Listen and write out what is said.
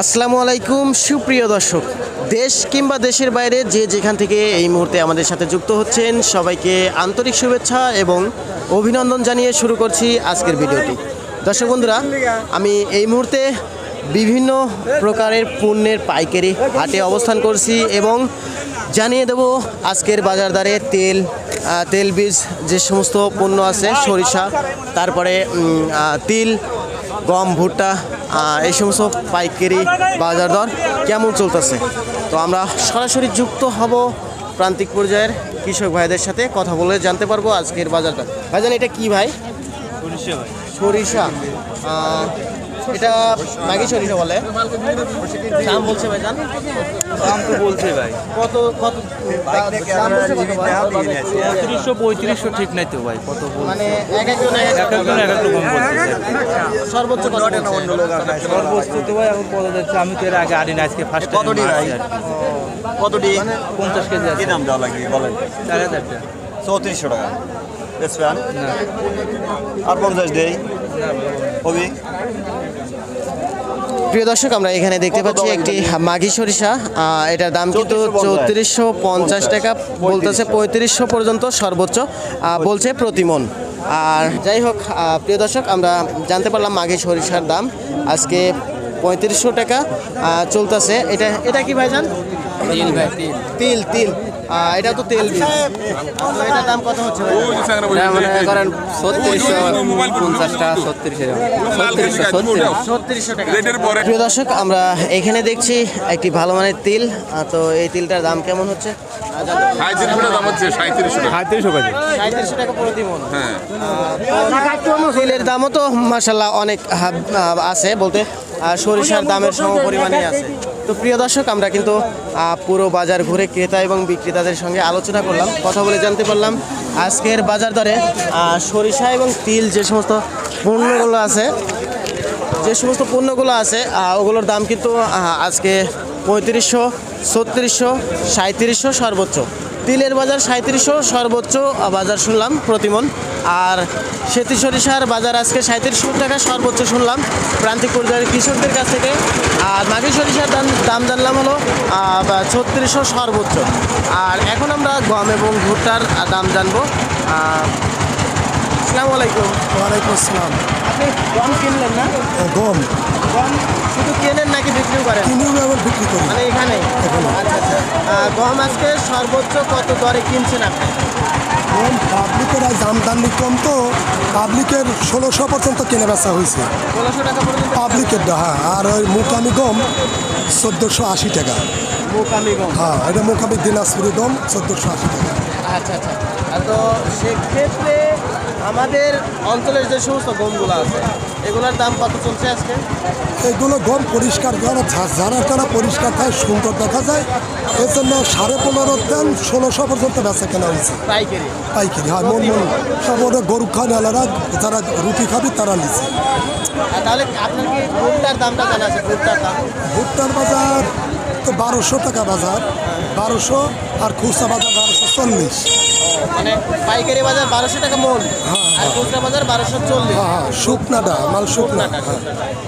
আসসালামু আলাইকুম, সুপ্রিয় দর্শক। দেশ কিংবা দেশের বাইরে যে যেখান থেকে এই মুহূর্তে আমাদের সাথে যুক্ত হচ্ছেন, সবাইকে আন্তরিক শুভেচ্ছা এবং অভিনন্দন জানিয়ে শুরু করছি আজকের ভিডিওটি। দর্শক বন্ধুরা, আমি এই মুহূর্তে বিভিন্ন প্রকারের পণ্যের পাইকারি হাটে অবস্থান করছি এবং জানিয়ে দেব আজকের বাজার দরে তেল তেল বীজ যে সমস্ত পণ্য আছে, সরিষা, তারপরে তিল, গম, ভুট্টা এই সমস্ত পাইকারি বাজার দর কেমন চলতেছে? তো আমরা সরাসরি যুক্ত হব প্রান্তিক পর্যায়ের কৃষক ভাইদের সাথে কথা বলে জানতে পারব আজকের বাজার দর ভাইজান এটা কি ভাই। সরিষা। আহ, এটা মাগি সরিষা বলে। দাম বলছে ভাইজান দাম তো বলছে ভাই। কত কত? কত ভাই? পঁয়ত্রিশশো পঁয়ত্রিশশো ঠিক নাই তো ভাই কত মানে এক একজন এক এক একজন এক এক রকম সর্বোচ্চ সর্বোচ্চ তো ভাই এখন কত যাচ্ছে? আমি তো এর আগে আনি না আজকে ফার্স্ট টাইম কতটি ভাই? কতটি? পঞ্চাশ কেজি আছে। দাম দেওয়া লাগবে? বলেন। চার হাজার টাকা। চৌত্রিশশো টাকা। আর পঞ্চাশ দেই? কবি প্রিয় দর্শক আমরা এখানে দেখতে পাচ্ছি একটি মাঘি সরিষা। এটার দাম কিন্তু চৌত্রিশশো পঞ্চাশ টাকা বলতেছে পঁয়ত্রিশশো পর্যন্ত সর্বোচ্চ বলছে প্রতিমন। আর যাই হোক প্রিয় দর্শক আমরা জানতে পারলাম মাঘি সরিষার দাম। আজকে পঁয়ত্রিশশো টাকা চলতেছে। এটা এটা কি ভাইজান? তিল ভাই তিল। তিল তিল। আহ, এটা তো তেল। এটার দাম কত হচ্ছে ভাই? মনে করেন ছত্রিশশো পঞ্চাশটা ছত্রিশশো ছত্রিশশো টাকা। প্রিয় দর্শক আমরা এখানে দেখছি একটি ভালো মানের তিল। তো এই তিলটার দাম কেমন হচ্ছে? মন তিলের দামও তো মাসাল্লাহ অনেক আছে বলতে সরিষার দামের সম পরিমাণে আছে। তো প্রিয় দর্শক, আমরা কিন্তু পুরো বাজার ঘুরে ক্রেতা এবং বিক্রেতাদের সঙ্গে আলোচনা করলাম, কথা বলে জানতে পারলাম। আজকের বাজার দরে সরিষা এবং তিল যে সমস্ত পণ্যগুলো আছে, যে সমস্ত পণ্যগুলো আছে ওগুলোর দাম কিন্তু আজকে পঁয়ত্রিশশো, ছত্রিশশো সাঁত্রিশশো সর্বোচ্চ। তিলের বাজার সাঁত্রিশশো সর্বোচ্চ বাজার শুনলাম প্রতিমন। আর সেতি সরিষার বাজার আজকে সাঁত্রিশশো টাকা সর্বোচ্চ শুনলাম প্রান্তিক পর্যায়ের কৃষকদের কাছ থেকে। আর মাঘি সরিষার দাম দাম জানলাম হলো ছত্রিশশো সর্বোচ্চ। আর এখন আমরা গম এবং ভুট্টার দাম জানব। আসসালামু আলাইকুম। ওয়ালাইকুম আসসালাম। আপনি গম কিনলেন না? গম। গম শুধু কেনেন নাকি বিক্রিও করেন? বিক্রি করি। মানে এখানে? গম আজকে সর্বোচ্চ কত দরে কিনছেন আপনি? গম পাবলিকের আজ আমদানি কম তো পাবলিকের ষোলোশো পর্যন্ত কেনা বেচা হয়েছে। ষোলোশো টাকা পর্যন্ত পাবলিকের হ্যাঁ আর ওই মুকামি গম চোদ্দোশো আশি টাকা। মোকামি গম। হ্যাঁ এটা মুকামি দিনাজপুরি গম চোদ্দোশো আশি টাকা। আচ্ছা আচ্ছা। তো সেক্ষেত্রে আমাদের অঞ্চলের যে সমস্ত গমগুলো আছে এগুলোর দাম কত চলছে আজকে? এগুলো গম পরিষ্কার করা যারা তারা পরিষ্কার থাকে সুন্দর দেখা যায়। এর জন্য সাড়ে পনেরো দেন ষোলোশো পর্যন্ত বেচা কেনা হয়েছে। পাইকারি? পাইকারি হয় মন মন সব ওরা গরু খাওয়ালারা যারা রুটি খাবি তারা নিচ্ছে তাহলে আপনার কি ভুট্টার দামটা জানা আছে ভুট্টার দাম? ভুট্টার বাজার তো বারোশো টাকা বাজার বারোশো আর খুচরা বাজার বারোশো চল্লিশ। মানে পাইকারি বাজার বারোশো টাকা মন আর খুচরা বাজার বারোশো চল্লিশ। হ্যাঁ হ্যাঁ শুকনাটা মাল শুকনা। হ্যাঁ